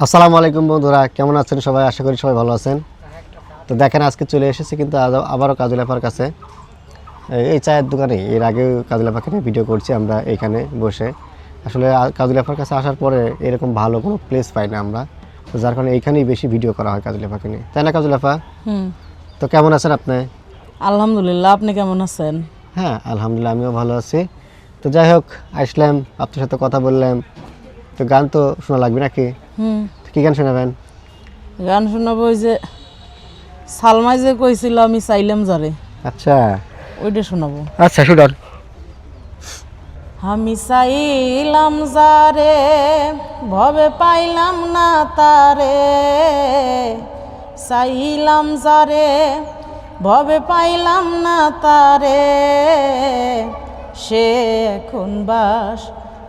আসসালামু আলাইকুম বন্ধুরা কেমন আছেন সবাই? আশা করি সবাই ভালো আছেন। তো দেখেন আজকে চলে এসেছি কিন্তু আবারও কাজল আপার কাছে। এই- চায়ের দোকানে এর আগেও কাজল আপাকে নিয়ে ভিডিও করছি আমরা এখানে বসে। আসলে আ- কাজল আপার কাছে আসার পরে এরকম ভালো কোনো প্লেস পাই না আমরা। তো যার কারণে এইখানেই বেশি ভিডিও করা হয় কাজল আপাকে নিয়ে। তাই না কাজল আপা হুম। তো কেমন আছেন আপনি? আলহামদুলিল্লাহ আপনি কেমন আছেন? হ্যাঁ আলহামদুলিল্লাহ আমিও ভালো আছি। তো যাই হোক আসলাম আপনার সাথে কথা বললাম। তো গান তো শোনা লাগবে নাকি? কী গান শোনাবেন? গান শোনাবো ওই যে সালমাই যে কইছিল আমি চাইলাম যারে। আচ্ছা। ওইটা শোনাবো। আচ্ছা শুনুন। আমি চাইলাম যারে ভবে পাইলাম না তারে। চাইলাম যারে ভবে পাইলাম না তারে। সে এখন বাস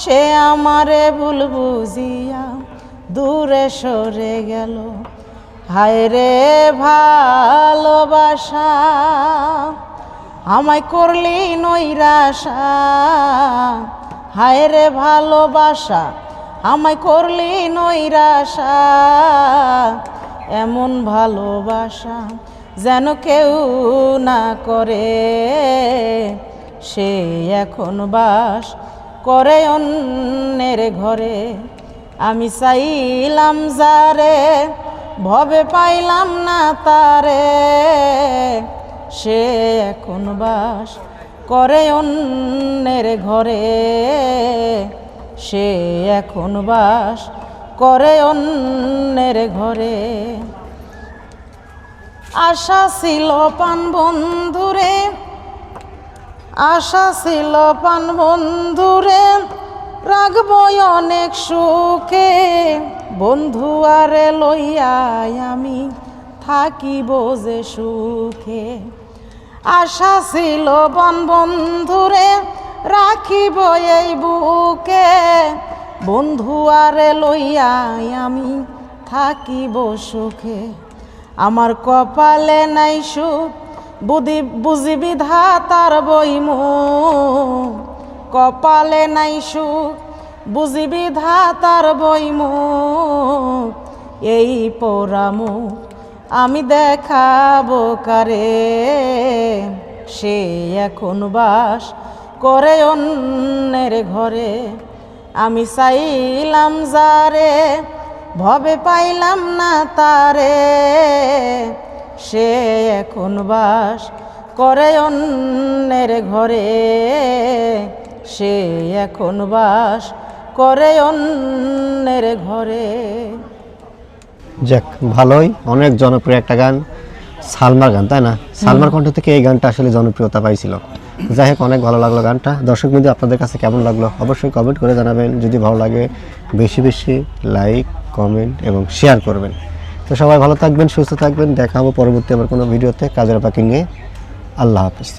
সে আমারে ভুল বুঝিয়া দূরে সরে গেল। হায় রে ভালোবাসা, আমায় করলি নৈরাশা। হায় রে ভালোবাসা, আমায় করলি নৈরাশা। এমন ভালোবাসা যেন কেউ না করে, সে এখন বাস করে অন্যের ঘরে। আমি চাইলাম যারে, ভবে পাইলাম না তারে। সে এখন বাস করে অন্যের ঘরে। সে এখন বাস করে অন্যের ঘরে। আশা ছিল পান বন্ধুরে আশা ছিল পান বন্ধুরে, রাখব অনেক সুখে। বন্ধু আরে লইয়াই আমি থাকিব যে সুখে। আশা ছিল বন বন্ধুরে, রাখিব এই বুকে। বন্ধু আরে লইয়াই আমি থাকিব সুখে। আমার কপালে নাই সুখ বুদ্ধি বুঝিবি ধাতার বইমু। কপালে নাই সুখ বুঝিবি ধাতার বইমু। এই পোড়ামু আমি দেখাবো কারে। সে এখন বাস করে অন্যের ঘরে। আমি চাইলাম যারে, ভবে পাইলাম না তারে। সে এখন বাস করে অন্যের ঘরে। সে এখন বাস করে অন্যের ঘরে। যাক ভালোই। অনেক জনপ্রিয় একটা গান সালমার গান তাই না? সালমার কণ্ঠ থেকে এই গানটা আসলে জনপ্রিয়তা পাইছিল। যাই হোক অনেক ভালো লাগল গানটা। দর্শক বিন্দু আপনাদের কাছে কেমন লাগল? অবশ্যই কমেন্ট করে জানাবেন। যদি ভালো লাগে বেশি বেশি লাইক কমেন্ট এবং শেয়ার করবেন। তো সবাই ভালো থাকবেন, সুস্থ থাকবেন। দেখা হব পরবর্তী আবার কোনো ভিডিওতে। কাজের পাখি নিয়ে আল্লাহ হাফিজ।